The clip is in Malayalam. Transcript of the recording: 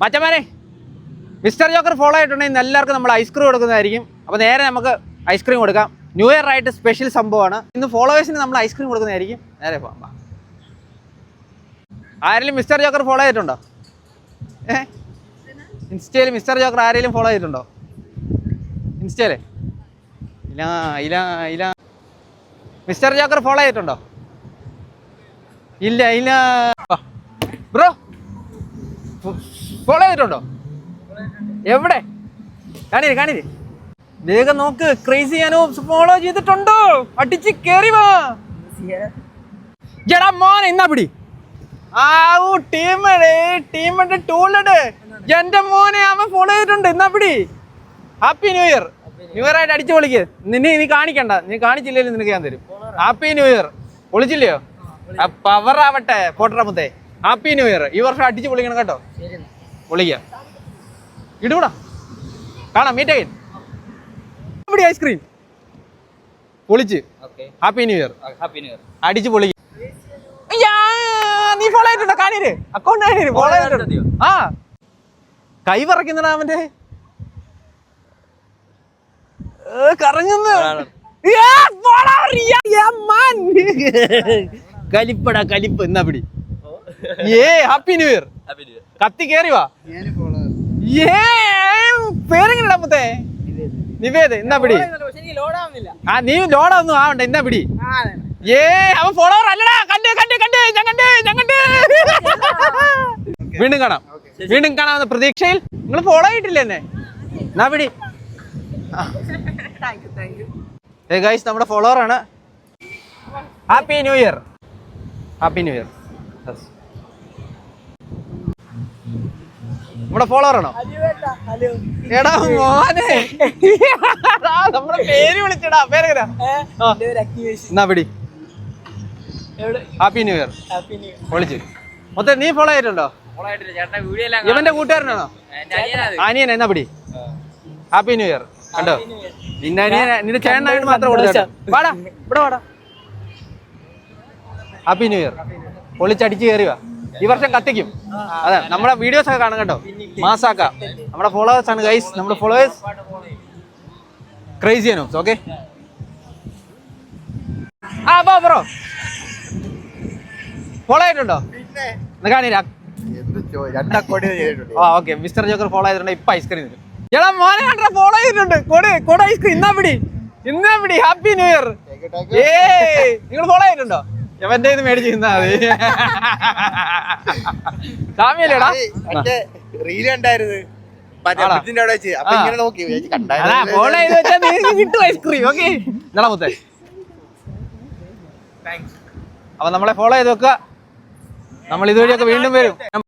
മച്ചന്മാരെ മിസ്റ്റർ ജോക്കർ ഫോളോ ആയിട്ടുണ്ടെങ്കിൽ എല്ലാവർക്കും നമ്മൾ ഐസ്ക്രീം കൊടുക്കുന്നതായിരിക്കും. അപ്പോൾ നേരെ നമുക്ക് ഐസ്ക്രീം കൊടുക്കാം. ന്യൂ ഇയർ ആയിട്ട് സ്പെഷ്യൽ സംഭവമാണ്. ഇന്ന് ഫോളോവേഴ്സിന് നമ്മൾ ഐസ്ക്രീം കൊടുക്കുന്നതായിരിക്കും. നേരെ പോകാം. ആരെങ്കിലും മിസ്റ്റർ ജോക്കർ ഫോളോ ചെയ്തിട്ടുണ്ടോ? ഏ? ഇൻസ്റ്റയിൽ മിസ്റ്റർ ജോക്കർ ആരെങ്കിലും ഫോളോ ചെയ്തിട്ടുണ്ടോ? ഇൻസ്റ്റയിൽ ഇല്ല ഇല്ല ഇല്ല മിസ്റ്റർ ജോക്കർ ഫോളോ ചെയ്തിട്ടുണ്ടോ? ഇല്ല ഇല്ല. ബ്രോ ഫോളോ ചെയ്തിട്ടുണ്ടോ? എവിടെ? കാണിര് കാണിര്. വേഗം നോക്ക് ക്രേസി ചെയ്യാനോ ഫോളോ ചെയ്തിട്ടുണ്ടോ? അടിച്ച് കേറി വാ. ജടാ മോൻ എന്നാ പിടി. ആവൂ ടീമേ ടീമിന്റെ ടൂളട് എന്റെ മോനെ അവൻ ഫോളോ ചെയ്തിട്ടുണ്ട് എന്നാ പിടി. Happy new year new year ആയിട്ട് അടിച്ചു പൊളിക്ക്. നിന്നെ നീ കാണിക്കണ്ട. നീ കാണിച്ചില്ലെങ്കിൽ നിനക്ക് ഞാൻ തരും. ഹാപ്പി ന്യൂ ഇയർ പൊളിച്ചില്ലയോ? പവർ ആവട്ടെ പോട്ടറമുത്തേ ഹാപ്പി ന്യൂ ഇയർ ഈ വർഷം അടിച്ച് പൊളിക്കണം കേട്ടോ. പൊളിക്കാം. ഇടൂടാ കാണാം മീറ്റ് അഗൈൻ ഇവിടെ ഐസ്ക്രീം പൊളിച്ച്. Happy new year happy new year അടിച്ച് പൊളി നീ ഫോളോ ആയിട്ടുണ്ടോ കാണിര്. അക്കൗണ്ട് കാണിര് ഫോളോ Follow ആ. കൈ പറക്കുന്നടാ അവന്റെ? കറങ്ങുന്നു. കലിപ്പടാ കലിപ്പ്. എന്നാ പിടി? ഏ happy new year happy new year കത്തി കേറി വാ. ഏ പേരെങ്ങനെ മുത്തേ? നിവേദ എന്നാ പിടി? ആ നീ ലോഡൊന്നും ആവണ്ട എന്നാ പിടി? ഏ അവൻ ഫോളോവർ അല്ലടാ. കണ്ട് കണ്ട് കണ്ട് ഞാൻ കണ്ട് ഞാൻ കണ്ട്. വീണ്ടും കാണാം. വീണ്ടും കാണാമെന്ന പ്രതീക്ഷയിൽ നിങ്ങൾ ഫോളോ ആയിട്ടില്ല എന്നെ? എന്നാ പിടി? ഏ ഗൈസ് നമ്മുടെ ഫോളോവർ ആണ്. Happy new year happy new year നമ്മുടെ ഫോളോവർ ആണോ? എടാ മോനെ. നമ്മുടെ പേര് വിളിച്ചടാ. പേര് ആ. എന്നാ പിടി. ഹാപ്പി ന്യൂ ഇയർ വിളിച്ച്. മൊത്തം നീ ഫോളോ ആയിട്ടുണ്ടോ ഇവന്റെ കൂട്ടുകാരനാണോ? അനിയൻ എന്നാ പിടി? ഹാപ്പി ന്യൂ ഇയർ കണ്ടോ? നിന്റെ അനിയൻ നിന്റെ ചേട്ടനായിട്ട് മാത്രം കൊടുത്തോ വാടാ. ഇവിടെ വാടാ. ഹാപ്പി ന്യൂ ഇയർ പൊളിച്ചടിച്ച് കയറി വാ ഈ വർഷം കത്തിക്കും. അതെ നമ്മുടെ വീഡിയോസ് ഒക്കെ കാണാം കേട്ടോ മാസാക്ക. നമ്മുടെ ഫോളോവേഴ്സ് ആണ് ഗൈസ് നമ്മുടെ ഫോളോവേഴ്സ് ക്രൈസി അനോസ് ഓക്കെ ആ ബ്രോ ബ്രോ ഫോളോ ആയിട്ടുണ്ടോ ചെയ്തിട്ടുണ്ട്. ആ ഓക്കെ മിസ്റ്റർ ജോക്കർ ഫോളോ ചെയ്തിട്ടുണ്ട് ഇപ്പൊ ഐസ്ക്രീം തരും എടാ മോനെ കണ്ട? ഫോളോ ചെയ്തിട്ടുണ്ട്. കൊട് കൊട് ഐസ്ക്രീം ഇന്നാ പിടി. ഇന്നാ പിടി. ഹാപ്പി ന്യൂ ഇയർ ഏ നിങ്ങൾ ഫോളോ ചെയ്തിട്ടുണ്ടോ? എവന്റെ ഇത് മേടിച്ച് തിന്നാ മതി സാമ്യല്ലേടാ കണ്ടായിരുന്നു. അപ്പൊ നമ്മളെ ഫോളോ ചെയ്ത് വെക്കുക. നമ്മൾ ഇതുവഴിയൊക്കെ വീണ്ടും വരും.